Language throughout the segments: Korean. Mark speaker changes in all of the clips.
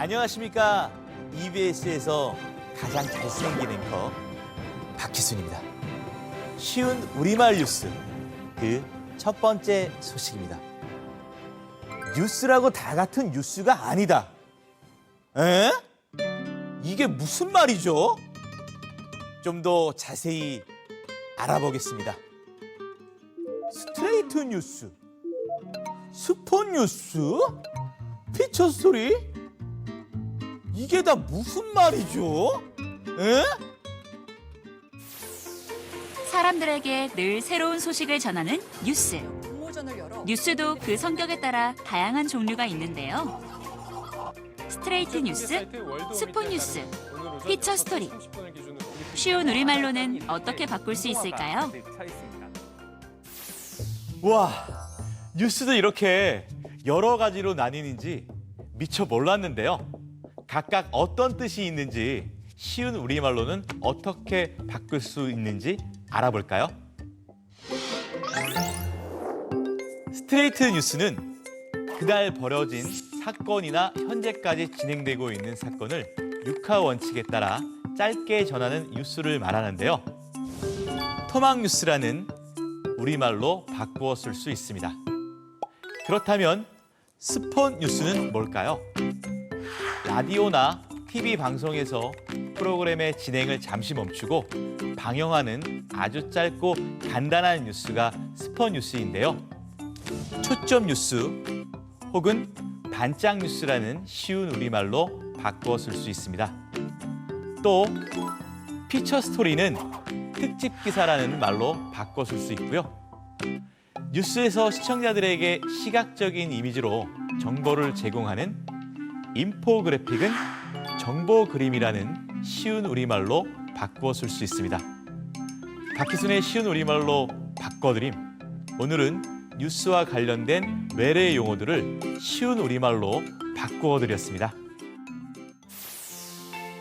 Speaker 1: 안녕하십니까. EBS에서 가장 잘생긴 앵커 박희순입니다. 쉬운 우리말 뉴스 그 첫 번째 소식입니다. 뉴스라고 다 같은 뉴스가 아니다. 에? 이게 무슨 말이죠? 좀 더 자세히 알아보겠습니다. 스트레이트 뉴스, 스폰 뉴스, 피처 스토리? 이게 다 무슨 말이죠? 에?
Speaker 2: 사람들에게 늘 새로운 소식을 전하는 뉴스.
Speaker 3: 공모전을 열어
Speaker 2: 뉴스도 그 성격에 따라 다양한 종류가 있는데요. 스트레이트 뉴스, 스폰 뉴스, 피처 스토리. 쉬운 우리말로는 어떻게 바꿀 수 있을까요?
Speaker 1: 와, 뉴스도 이렇게 여러 가지로 나뉘는지 미처 몰랐는데요. 각각 어떤 뜻이 있는지 쉬운 우리말로는 어떻게 바꿀 수 있는지 알아볼까요? 스트레이트 뉴스는 그날 벌어진 사건이나 현재까지 진행되고 있는 사건을 육하 원칙에 따라 짧게 전하는 뉴스를 말하는데요. 토막 뉴스라는 우리말로 바꾸어 쓸 수 있습니다. 그렇다면 스폰 뉴스는 뭘까요? 라디오나 TV 방송에서 프로그램의 진행을 잠시 멈추고 방영하는 아주 짧고 간단한 뉴스가 스폰 뉴스인데요. 초점 뉴스 혹은 반짝 뉴스라는 쉬운 우리말로 바꾸어 쓸수 있습니다. 또 피처 스토리는 특집 기사라는 말로 바꿔 쓸 수 있고요. 뉴스에서 시청자들에게 시각적인 이미지로 정보를 제공하는 인포그래픽은 정보 그림이라는 쉬운 우리말로 바꾸어 쓸 수 있습니다. 박희순의 쉬운 우리말로 바꿔드림. 오늘은 뉴스와 관련된 외래 용어들을 쉬운 우리말로 바꾸어 드렸습니다.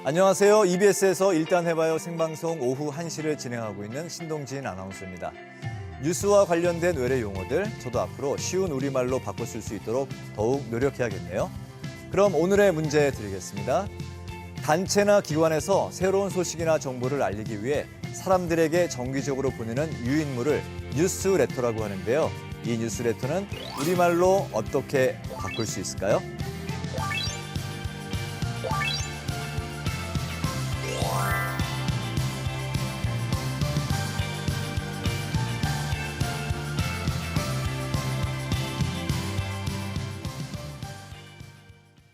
Speaker 4: 안녕하세요. EBS에서 일단 해봐요 생방송 오후 1시를 진행하고 있는 신동진 아나운서입니다. 뉴스와 관련된 외래 용어들 저도 앞으로 쉬운 우리말로 바꿔 쓸 수 있도록 더욱 노력해야겠네요. 그럼 오늘의 문제 드리겠습니다. 단체나 기관에서 새로운 소식이나 정보를 알리기 위해 사람들에게 정기적으로 보내는 유인물을 뉴스레터라고 하는데요. 이 뉴스레터는 우리말로 어떻게 바꿀 수 있을까요?